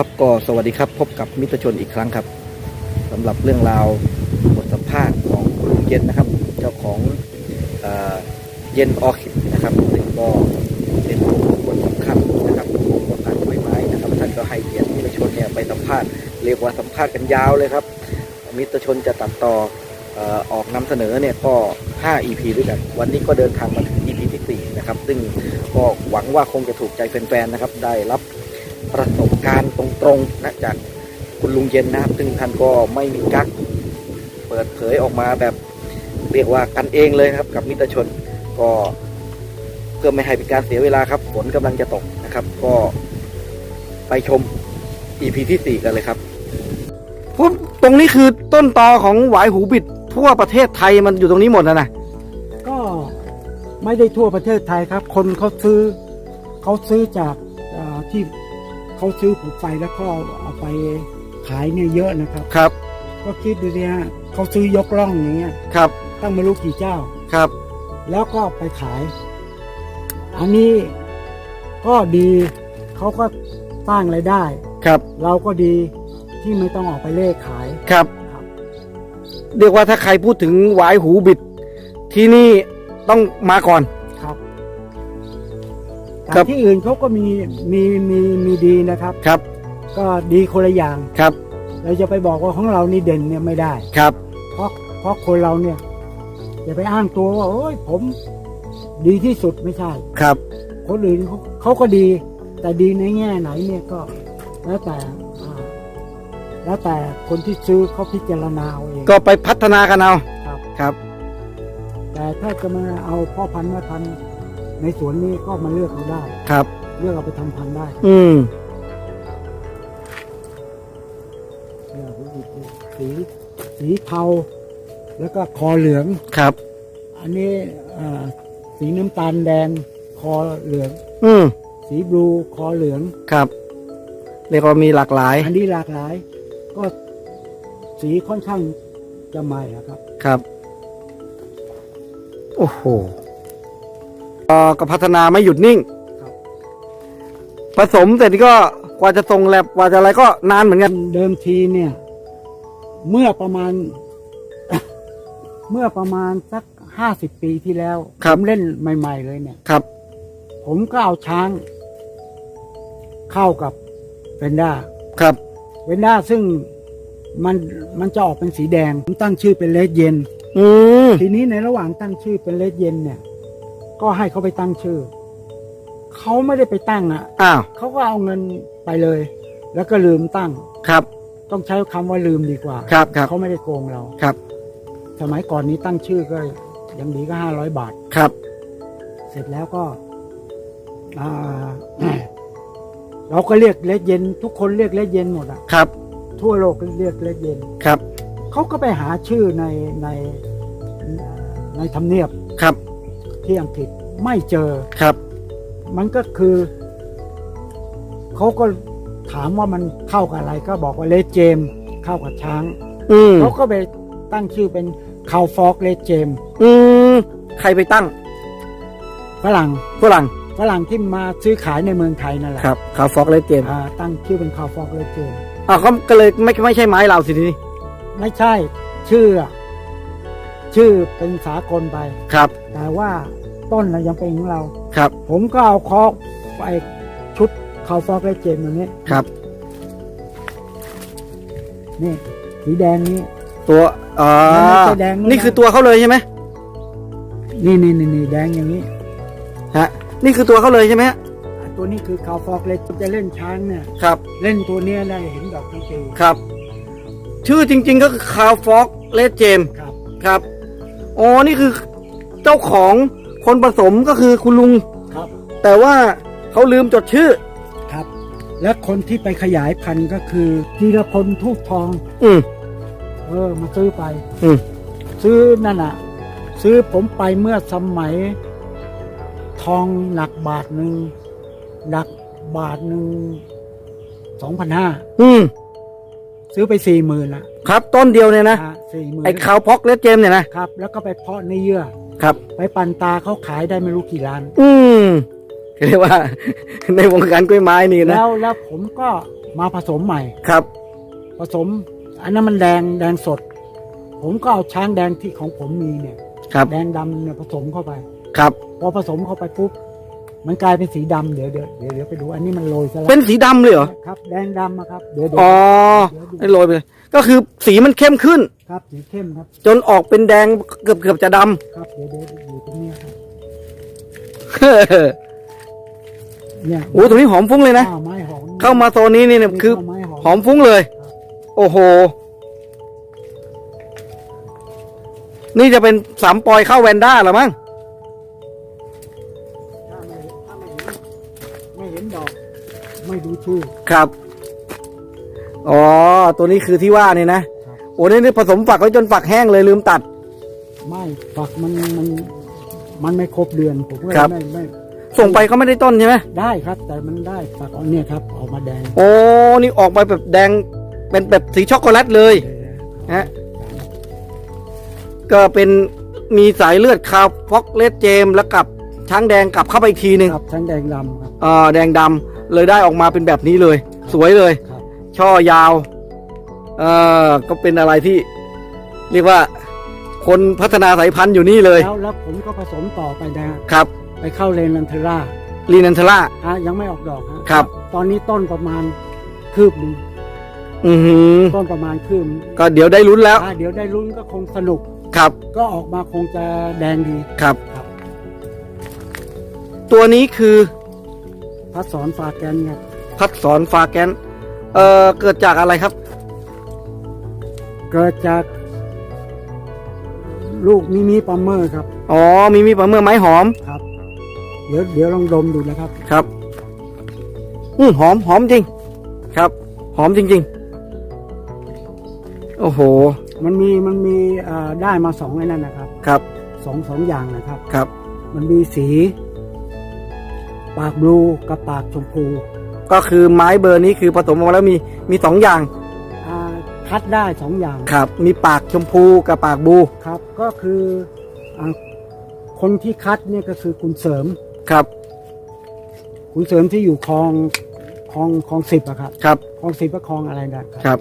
ครับก็สวัสดีครับพบกับมิตรชนอีกครั้งครับสำหรับเรื่องราวบทสัมภาษณ์ของคุณลุงเย็นนะครับ เจ้าของเอเย็นออคิดนะครับซึ่งก็เป็นคนสำคัญนะครับของวงการกล้วยไม้นะครับท่านก็ให้เกียรติมิตรชนเนี่ยไปสัมภาษณ์เรียกว่าสัมภาษณ์กันยาวเลยครับ มิตรชนจะตัดต่อออออกนำเสนอเนี่ยก็ 5 EP ด้วยกัน วันนี้ก็เดินทางมาถึง EP ที่4นะครับซึ่งก็หวังว่าคงจะถูกใจแฟนๆนะครับได้รับประสบ การณ์ตรงๆนะจากคุณลุงเย็นนะครับ ซึ่งท่านก็ไม่มีกักเปิดเผยออกมาแบบเรียกว่ากันเองเลยนะครับ กับมิตรชนก็เพื่อไม่ให้เป็นการเสียเวลาครับฝนกำลังจะตกนะครับ ก็ไปชม EP ที่4กันเลยครับผมตรงนี้คือต้นตอของหวายหูบิดทั่วประเทศไทยมันอยู่ตรงนี้หมดนะนะก็ไม่ได้ทั่วประเทศไทยครับ คนเขาซื้อเขาซื้อจากเอ่อที่ เขาซื้อผูกไฟแล้วก็เอาไปขายเนี่ยเยอะนะครับ ครับ ก็คิดดูสิฮะเขาซื้อยกล่องอย่างเงี้ยครับ ตั้งไม่รู้กี่เจ้า ครับ แล้วก็ไปขาย อันนี้ก็ดีเขาก็สร้างรายได้ ครับ เราก็ดีที่ไม่ต้องออกไปเล่ขายครับครับ เรียกว่าถ้าใครพูดถึงหวายหูบิดที่นี่ต้องมาก่อน ครับครัแต่บ ที่อื่นเขาก็มีมีมีมีดีนะครับ ครับก็ดีคนละอย่าง ครับเราจะไปบอกว่าของเรานี่เด่นเนี่ยไม่ได้ ครับเพราะเพราะคนเราเนี่ยอย่าไปอ้างตัวว่าโอ้ยผมดีที่สุดไม่ใช่ ครับคนอื่นเขาเขาก็ดี แต่ดีในแง่ไหนเนี่ยก็แล้วแต่อ่าแล้วแต่คนที่ซื้อเขาพิจารณาเอาเอง ก็ไปพัฒนากันเอาครับ ครับ แต่ถ้าจะมาเอาพ่อพันธุ์มาทำ ในสวนนี้ก็มาเลือกเอาได้ ครับ เลือกเอาไปทำพันธุ์ได้อืมเนี่ยสีสีเทา แล้วก็คอเหลือง ครับ อันนี้อ่าสีน้ำตาลแดงคอเหลือง อืม สีบลูคอเหลือง ครับ เรียกว่ามีหลากหลาย อันนี้หลากหลาย ก็สีค่อนข้างจะใหม่อะครับ ครับ โอ้โหเอ่อ ก็พัฒนาไม่หยุดนิ่งครับผสมเสร็จก็กว่าจะส่งแลบกว่าจะอะไรก็นานเหมือนกัน เดิมทีเนี่ย เมื่อประมาณ เมื่อประมาณสักห้าสิบปีที่แล้วครับผมเล่นใหม่ ๆ เลยเนี่ย ครับ ผมก็เอาช้าง เข้ากับเวนด้าครับ เวนด้าซึ่งมันมันจะออกเป็นสีแดง ผมตั้งชื่อเป็นเลดเย็น อืม ทีนี้ในระหว่างตั้งชื่อเป็นเลดเย็นเนี่ย ก็ให้เขาไปตั้งชื่อ เขาไม่ได้ไปตั้งอะอ้าว เขาก็เอาเงินไปเลย แล้วก็ลืมตั้ง ครับ ต้องใช้คำว่าลืมดีกว่าครับครับ เขาไม่ได้โกงเรา ครับ สมัยก่อนนี้ตั้งชื่อก็ยังดีก็ห้าร้อยบาท ครับ เสร็จแล้วก็อ่า เราก็เรียกเลดเย็น ทุกคนเรียกเลดเย็นหมดอะ ครับ ทั่วโลกเรียกเลดเย็น ครับ เขาก็ไปหาชื่อในในในทำเนียบ ครับ ที่อังกฤษไม่เจอ ครับ มันก็คือเขาก็ถามว่ามันเข้ากับอะไรก็บอกว่าเลดเจมเข้ากับช้าง อืมเขาก็ไปตั้งชื่อเป็นคาวฟอกเลดเจมอืมใครไปตั้งฝรั่งฝรั่งฝรั่งที่มาซื้อขายในเมืองไทยนั่นแหละครับคาฟอกเลเจมอ่าตั้งชื่อเป็นคาวฟอกเลดเจมอ่าก็ก็เลยไม่ไม่ใช่ไม้เราสิทีนี้ไม่ใช่ชื่ออะชื่อเป็นสากลไปครับ แต่ว่า ต้นน่ะยังเป็นของเรา ครับ ผมก็เอาคอกไปชุดคาวฟอกเลดเจมตัวนี้ครับ นี่สีแดงนี้ ตัวอ่ามันไม่ใช่แดงนะ นี่คือตัวเขาเลยใช่ไหมนี่นี่นี่นี่แดงอย่างนี้ฮะ นี่คือตัวเขาเลยใช่ไหมฮะอะตัวนี้คือคาวฟอกเลดจะเล่นช้างเนี่ย ครับ เล่นตัวเนี้ยได้เห็นดอกทั้งปีครับ ชื่อจริง ๆ ก็คือคาฟอกเลเจมครับ ครับ อ๋อ นี่คือเจ้าของ คนผสมก็คือคุณลุง ครับ แต่ว่าเขาลืมจดชื่อ ครับ และคนที่ไปขยายพันธุ์ก็คือธีรพลทูบทอง อืม เออมาซื้อไป อืม ซื้อนั่นน่ะ ซื้อผมไปเมื่อสมัย ทองหนักบาทหนึ่งหนักบาทหนึ่งสองพันห้าอืม ซื้อไปสี่หมื่นละครับต้นเดียวเนี่ยนะสี่หมื่นไอ้คาวฟอกเลเจมเนี่ยนะครับ แล้วก็ไปเพาะในเยื่อ ครับ ไปปั่นตาเขาขายได้ไม่รู้กี่ล้าน อืมเรียกว่า ในวงการกล้วยไม้นี่นะแล้วแล้วผมก็มาผสมใหม่ ครับ ผสม อันนั้นมันแดงแดงสด ผมก็เอาช้างแดงที่ของผมมีเนี่ย ครับ แดงดำเนี่ยผสมเข้าไป ครับ พอผสมเข้าไปปุ๊บ มันกลายเป็นสีดำเดี๋ยวเดี๋ยวเดี๋ยวเดี๋ยวไปดูอันนี้มันโรยซะแล้วเป็นสีดำเลยเหรอ ครับแดงดำอะครับเดี๋ยวเดี๋ยวอ๋อเดี๋ยวดูให้โรยไปเลยก็คือสีมันเข้มขึ้น ครับสีเข้มครับจนออกเป็นแดงเกือบเกือบจะดำ ครับเดี๋ยวเดี๋ยวอยู่ตรงเนี้ยครับเนี่ยโอ้ตรงนี้หอมฟุ้งเลยนะอ้าวไม้หอมเข้ามาโซนนี้นี่เนี่ยคือไม้หอม หอมฟุ้งเลย โอ้โห นี่จะเป็นสามปอยเข้าแวนด้าเหรอมั้ง ครับ อ๋อ ตัวนี้คือที่ว่านี่นะครับโอ้นี่นี่ผสมฝักไว้จนฝักแห้งเลยลืมตัด ไม่ฝักมันมัน มันไม่ครบเดือนผมก็เลยครับ ไม่ไม่ส่งไปก็ไม่ได้ต้นใช่ไหมได้ครับ แต่มันได้ฝักเอาเนี่ยครับออกมาแดงโอ้นี่ออกไปแบบแดง เป็นแบบสีช็อกโกแลตเลยฮะก็เป็นมีสายเลือดคาวฟอกเลสเจมแล้วกับช้างแดงกลับเข้าไปอีกทีหนึ่งครับทั้งแดงดำครับอ่าแดงดำ เลยได้ออกมาเป็นแบบนี้เลย สวยเลย ครับช่อยาวเอ่อก็เป็นอะไรที่ เรียกว่า คนพัฒนาสายพันธุ์อยู่นี่เลย แล้วแล้วผมก็ผสมต่อไปนะครับไปเข้าเลนลันเทล่าลีนันทล่า ฮะยังไม่ออกดอกฮะครับ ตอนนี้ต้นประมาณคืบหนึ่งอือหือ ต้นประมาณคืบก็เดี๋ยวได้ลุ้นแล้ว อ่าเดี๋ยวได้ลุ้นก็คงสนุก ครับ ก็ออกมาคงจะแดงดี ครับ ครับ ตัวนี้คือ พัดสอนฟาแกนครับพัดสอนฟาแกนเอ่อเกิดจากอะไรครับ เกิดจากลูกมิมิปัมเมอร์ครับ อ๋อมีมีปลาเมื่อไม้หอมครับ เดี๋ยวเดี๋ยวลองดมดูนะครับ ครับ อืมหอมหอมจริง ครับ หอมจริง ๆ โอ้โห มันมีมันมีอ่าได้มาสองไอ้นั่นนะครับครับสองสองอย่างนะครับ ครับ มันมีสี ปากบลูกับปากชมพู ก็คือไม้เบอร์นี้คือผสมออกมาแล้วมีมีสองอย่างอ่าคัดได้สองอย่างครับ มีปากชมพูกับปากบูครับ ก็คืออาคนที่คัดเนี่ยก็คือคุณเสริมครับคุณเสริมที่อยู่คลองคลองคลองสิบอะครับครับคลองสิบก็คลองอะไรนะคครับรับ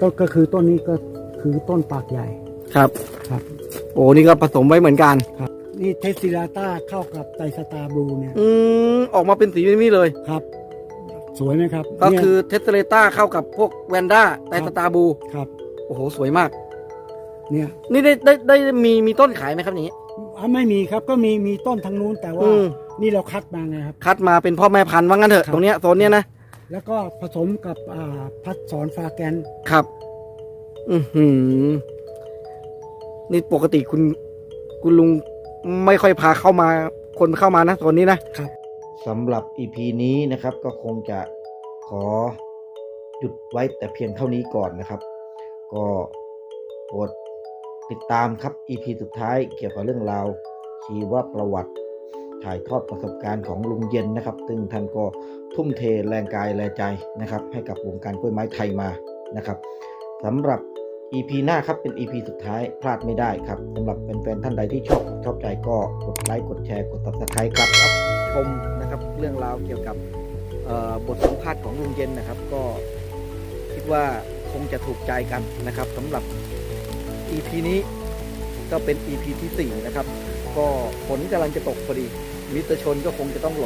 ก็ก็คือต้นนี้ก็คือต้นปากใหญ่ครับ ครับ โอ้นี่ก็ผสมไว้เหมือนกันครับ นี่เทสซิลาต้าเข้ากับไตรสตาร์บลูเนี่ยอืมออกมาเป็นสีแบบนี้เลย ครับ สวยไหมครับก็เนี่ยคือเทสเลต้าเข้ากับพวกแวนด้าไตสตาบูครับ โอ้โห สวยมาก เนี่ยนี่ได้ได้ได้มีมีต้นขายไหมครับอย่างนี้ อะไม่มีครับก็มีมีต้นทางนู้นแต่ว่า อืม นี่เราคัดมาไงครับ คัดมาเป็นพ่อแม่พันธุ์ว่างั้นเถอะครับ ตรงเนี้ยโซนเนี้ยนะ แล้วก็ผสมกับอ่าพัดสอนฟาแกนครับ อือหือ นี่ปกติคุณ คุณลุง ไม่ค่อยพาเข้ามาคนเข้ามานะโซนนี้นะครับสำหรับ EP นี้นะครับก็คงจะขอหยุดไว้แต่เพียงเท่านี้ก่อนนะครับ ก็โปรดติดตามครับ EP สุดท้ายเกี่ยวกับเรื่องราวชีวประวัติถ่ายทอดประสบการณ์ของลุงเย็นนะครับ ซึ่งท่านก็ทุ่มเทแรงกายแรงใจนะครับ ให้กับวงการกล้วยไม้ไทยมานะครับสำหรับ EP หน้าครับเป็น EP สุดท้ายพลาดไม่ได้ครับสำหรับแฟนๆท่านใดที่ชอบชอบใจก็กดไลค์กดแชร์กด subscribe ครับรับชมนะครับเรื่องราวเกี่ยวกับบทสัมภาษณ์ของลุงเย็นนะครับ ก็คิดว่าคงจะถูกใจกันนะครับสำหรับ EP นี้ก็เป็น EP ที่4นะครับก็ฝนกำลังจะตกพอดีมิตรชนก็คงจะต้องหลบ